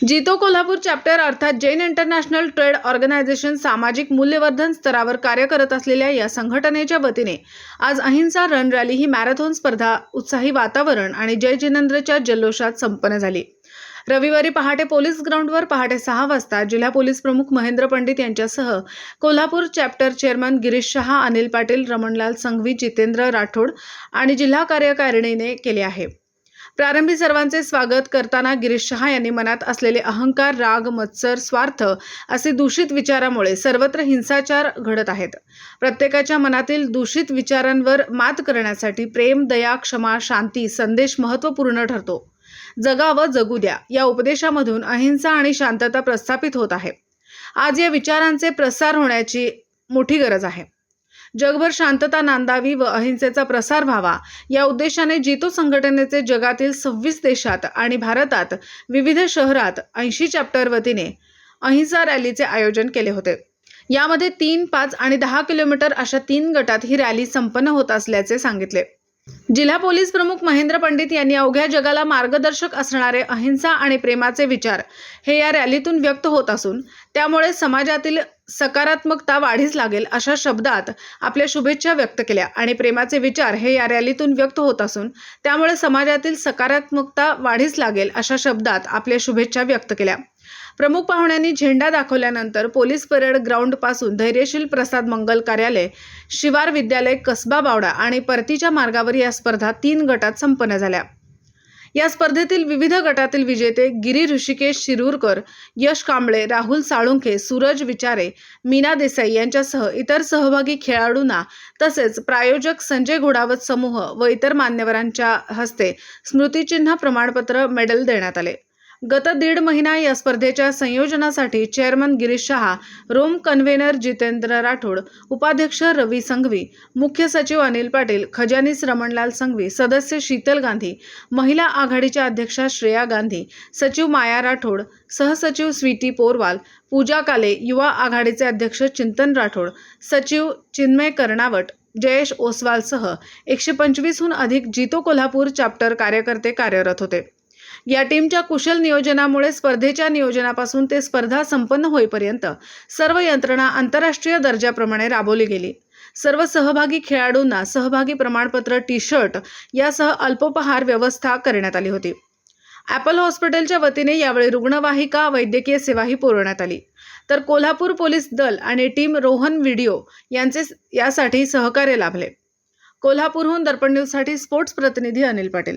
जितो कोल्हापूर चॅप्टर अर्थात Jain international trade organisation सामाजिक मूल्यवर्धन स्तरावर कार्य करत असलेल्या या संघटनेच्या वतीने आज अहिंसा रन रॅली ही मॅरेथॉन स्पर्धा उत्साही वातावरण आणि जय जिनेंद्रच्या जल्लोषात संपन्न झाली. रविवारी पहाटे पोलीस ग्राउंडवर पहाटे सहा वाजता जिल्हा पोलीस प्रमुख महेंद्र पंडित यांच्यासह कोल्हापूर चॅप्टर चेअरमन गिरीश शहा अनिल पाटील रमणलाल संघवी जितेंद्र राठोड आणि जिल्हा कार्यकारिणीने केले आहे. प्रारंभी सर्वांचे स्वागत करताना गिरीश शहा यांनी मनात असलेले अहंकार राग मत्सर स्वार्थ असे दूषित विचारामुळे सर्वत्र हिंसाचार घडत आहेत. प्रत्येकाच्या मनातील दूषित विचारांवर मात करण्यासाठी प्रेम दया क्षमा शांती संदेश महत्त्वपूर्ण ठरतो. जगावं जगू द्या या उपदेशामधून अहिंसा आणि शांतता प्रस्थापित होत आहे. आज या विचारांचे प्रसार होण्याची मोठी गरज आहे. जगभर शांतता नांदावी व अहिंसेचा प्रसार व्हावा. या उद्देशाने जितो संघटनेचे जगातील सव्वीस देशात आणि भारतात विविध शहरात ऐंशी चॅप्टर वतीने अहिंसा रॅलीचे आयोजन केले होते. यामध्ये तीन पाच आणि दहा किलोमीटर अशा तीन गटात ही रॅली संपन्न होत असल्याचे सांगितले. जिल्हा पोलीस प्रमुख महेंद्र पंडित यांनी अवघ्या जगाला मार्गदर्शक असणारे अहिंसा आणि प्रेमाचे विचार हे या रॅलीतून व्यक्त होत असून त्यामुळे समाजातील सकारात्मकता वाढीस लागेल अशा शब्दात आपल्या शुभेच्छा व्यक्त केल्या. आणि प्रेमाचे विचार हे या रॅलीतून व्यक्त होत असून त्यामुळे समाजातील सकारात्मकता वाढीस लागेल अशा शब्दात आपल्या शुभेच्छा व्यक्त केल्या. प्रमुख पाहुण्यांनी झेंडा दाखवल्यानंतर पोलीस परेड ग्राउंडपासून धैर्यशील प्रसाद मंगल कार्यालय शिवार विद्यालय कसबा बावडा आणि परतीच्या मार्गावर या स्पर्धा तीन गटात संपन्न झाल्या. या स्पर्धेतील विविध गटातील विजेते गिरी ऋषिकेश शिरूरकर यश कांबळे राहुल साळुंखे सूरज विचारे मीना देसाई यांच्यासह इतर सहभागी खेळाडूंना तसेच प्रायोजक संजय घोडावत समूह व इतर मान्यवरांच्या हस्ते स्मृतिचिन्ह प्रमाणपत्र मेडल देण्यात आले. गत दीड महिना या स्पर्धेच्या संयोजनासाठी चेअरमन गिरीश शहा रोम कन्व्हेनर जितेंद्र राठोड उपाध्यक्ष रवी संघवी मुख्य सचिव अनिल पाटील खजानीस रमणलाल संघवी सदस्य शीतल गांधी महिला आघाडीच्या अध्यक्षा श्रेया गांधी सचिव माया राठोड सहसचिव स्वीटी पोरवाल पूजा काले युवा आघाडीचे अध्यक्ष चिंतन राठोड सचिव चिन्मय कर्णावट जयेश ओसवालसह एकशे पंचवीसहून अधिक जितो कोल्हापूर चॅप्टर कार्यकर्ते कार्यरत होते. या टीमच्या कुशल नियोजनामुळे स्पर्धेच्या नियोजनापासून ते स्पर्धा संपन्न होईपर्यंत सर्व यंत्रणा आंतरराष्ट्रीय दर्जाप्रमाणे राबवली गेली. सर्व सहभागी खेळाडूंना सहभागी प्रमाणपत्र टी शर्ट यासह अल्पोपहार व्यवस्था करण्यात आली होती. ॲपल हॉस्पिटलच्या वतीने यावेळी रुग्णवाहिका वैद्यकीय सेवाही पुरवण्यात आली. तर कोल्हापूर पोलीस दल आणि टीम रोहन व्हिडिओ यांचे यासाठी सहकार्य लाभले. कोल्हापूरहून दर्पण न्यूजसाठी स्पोर्ट्स प्रतिनिधी अनिल पाटील.